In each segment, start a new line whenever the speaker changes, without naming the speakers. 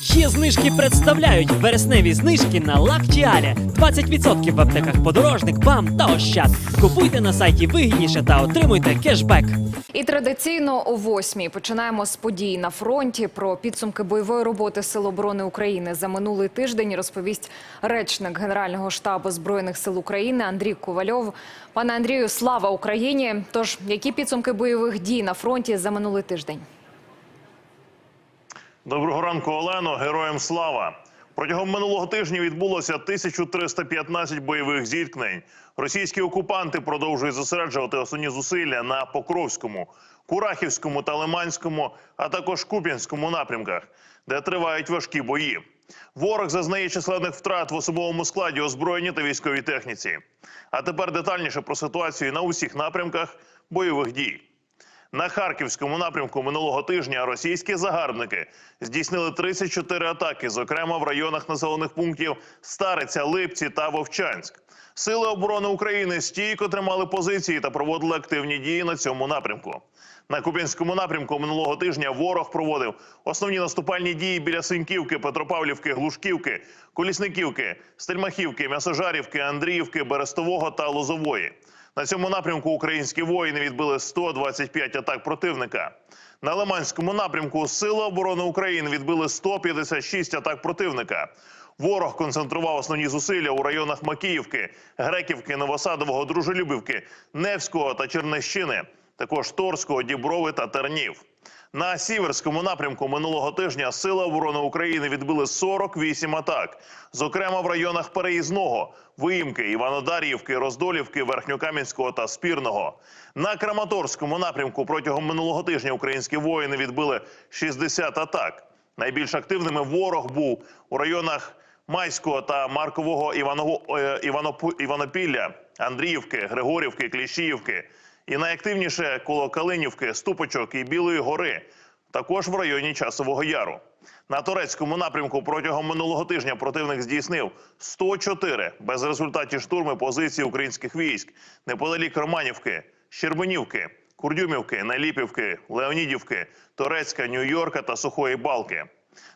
Є знижки представляють вересневі знижки на Лактіалі. 20% в аптеках подорожник, бам та ощад. Купуйте на сайті вигідніше та отримуйте кешбек.
І традиційно о восьмій починаємо з подій на фронті. Про підсумки бойової роботи Сил оборони України за минулий тиждень розповість речник Генерального штабу збройних сил України Андрій Ковальов. Пане Андрію, слава Україні! Тож які підсумки бойових дій на фронті за минулий тиждень?
Доброго ранку, Олено. Героям слава. Протягом минулого тижня відбулося 1315 бойових зіткнень. Російські окупанти продовжують зосереджувати основні зусилля на Покровському, Курахівському та Лиманському, а також Куп'янському напрямках, де тривають важкі бої. Ворог зазнає численних втрат в особовому складі озброєнні та військовій техніці. А тепер детальніше про ситуацію на усіх напрямках бойових дій. На харківському напрямку минулого тижня російські загарбники здійснили 34 атаки, зокрема в районах населених пунктів Стариця, Липці та Вовчанськ. Сили оборони України стійко тримали позиції та проводили активні дії на цьому напрямку. На Куп'янському напрямку минулого тижня ворог проводив основні наступальні дії біля Синьківки, Петропавлівки, Глушківки, Колісниківки, Стельмахівки, М'ясожарівки, Андріївки, Берестового та Лозової. На цьому напрямку українські воїни відбили 125 атак противника. На Лиманському напрямку Сили оборони України відбили 156 атак противника. Ворог концентрував основні зусилля у районах Макіївки, Греківки, Новосадового, Дружелюбівки, Невського та Чернещини, також Торського, Діброви та Тернів. На сіверському напрямку минулого тижня Сили оборони України відбили 48 атак, зокрема в районах Переїзного, Виїмки, Іванодарівки, Роздолівки, Верхньокам'янського та Спірного. На Краматорському напрямку протягом минулого тижня українські воїни відбили 60 атак. Найбільш активними ворог був у районах Майського та Маркового Іваново, е, Іванопілля, Андріївки, Григорівки, Кліщіївки. І найактивніше коло Калинівки, Ступочок і Білої гори, також в районі Часового Яру. На турецькому напрямку протягом минулого тижня противник здійснив 104 безрезультатні штурми позицій українських військ неподалік Романівки, Щербинівки, Курдюмівки, Наліпівки, Леонідівки, Торецька, Нью-Йорка та Сухої Балки.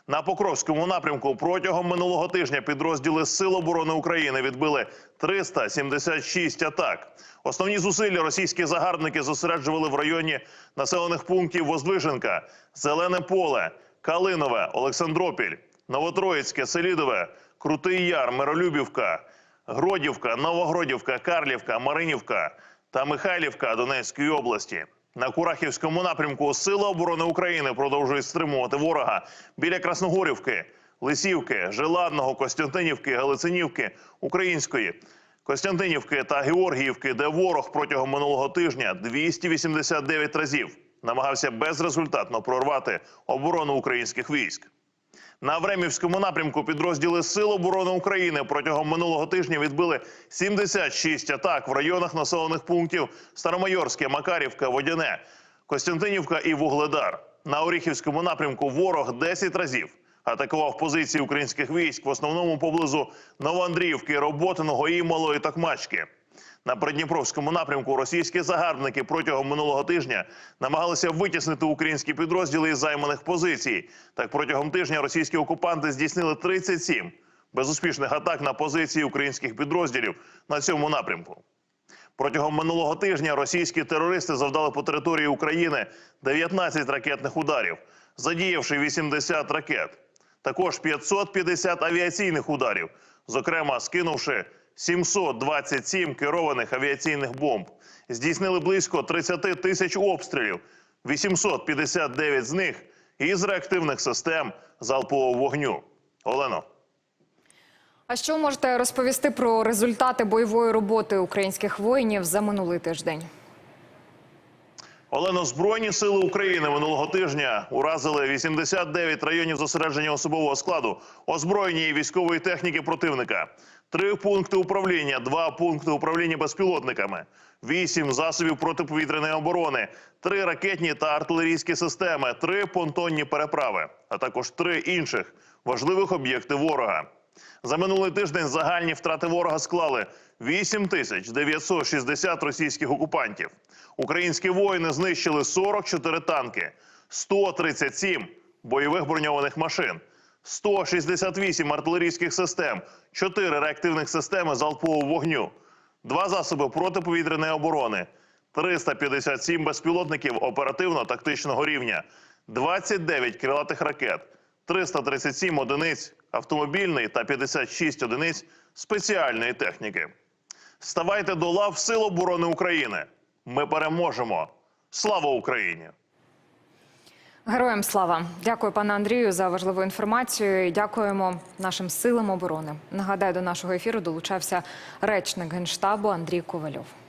На Покровському напрямку протягом минулого тижня підрозділи Сил оборони України відбили 376 атак. Основні зусилля російські загарбники зосереджували в районі населених пунктів Воздвиженка, Зелене Поле, Калинове, Олександропіль, Новотроїцьке, Селідове, Крутий Яр, Миролюбівка, Гродівка, Новогродівка, Карлівка, Маринівка та Михайлівка Донецької області. На Курахівському напрямку Сили оборони України продовжують стримувати ворога біля Красногорівки, Лисівки, Желадного, Костянтинівки, Галицинівки, Української, Костянтинівки та Георгіївки, де ворог протягом минулого тижня 289 разів намагався безрезультатно прорвати оборону українських військ. На Времівському напрямку підрозділи Сил оборони України протягом минулого тижня відбили 76 атак в районах населених пунктів Старомайорське, Макарівка, Водяне, Костянтинівка і Вугледар. На Оріхівському напрямку ворог 10 разів атакував позиції українських військ в основному поблизу Новоандріївки, Роботиного і Малої Токмачки. На Придніпровському напрямку російські загарбники протягом минулого тижня намагалися витіснити українські підрозділи із займаних позицій. Так протягом тижня російські окупанти здійснили 37 безуспішних атак на позиції українських підрозділів на цьому напрямку. Протягом минулого тижня російські терористи завдали по території України 19 ракетних ударів, задіявши 80 ракет. Також 550 авіаційних ударів, зокрема скинувши 727 керованих авіаційних бомб. Здійснили близько 30 тисяч обстрілів, 859 з них із реактивних систем залпового вогню. Олено.
А що можете розповісти про результати бойової роботи українських воїнів за минулий тиждень?
Олено, Збройні сили України минулого тижня уразили 89 районів зосередження особового складу, озброєння і військової техніки противника, три пункти управління, два пункти управління безпілотниками, вісім засобів протиповітряної оборони, три ракетні та артилерійські системи, три понтонні переправи, а також три інших важливих об'єкти ворога. За минулий тиждень загальні втрати ворога склали 8 тисяч 960 російських окупантів. Українські воїни знищили 44 танки, 137 бойових броньованих машин, 168 артилерійських систем, 4 реактивних системи залпового вогню, 2 засоби протиповітряної оборони, 357 безпілотників оперативно-тактичного рівня, 29 крилатих ракет, 337 одиниць автомобільної та 56 одиниць спеціальної техніки. Ставайте до лав Сил оборони України. Ми переможемо. Слава Україні!
Героям слава! Дякую, пане Андрію, за важливу інформацію. Дякуємо нашим силам оборони. Нагадаю, до нашого ефіру долучався речник генштабу Андрій Ковальов.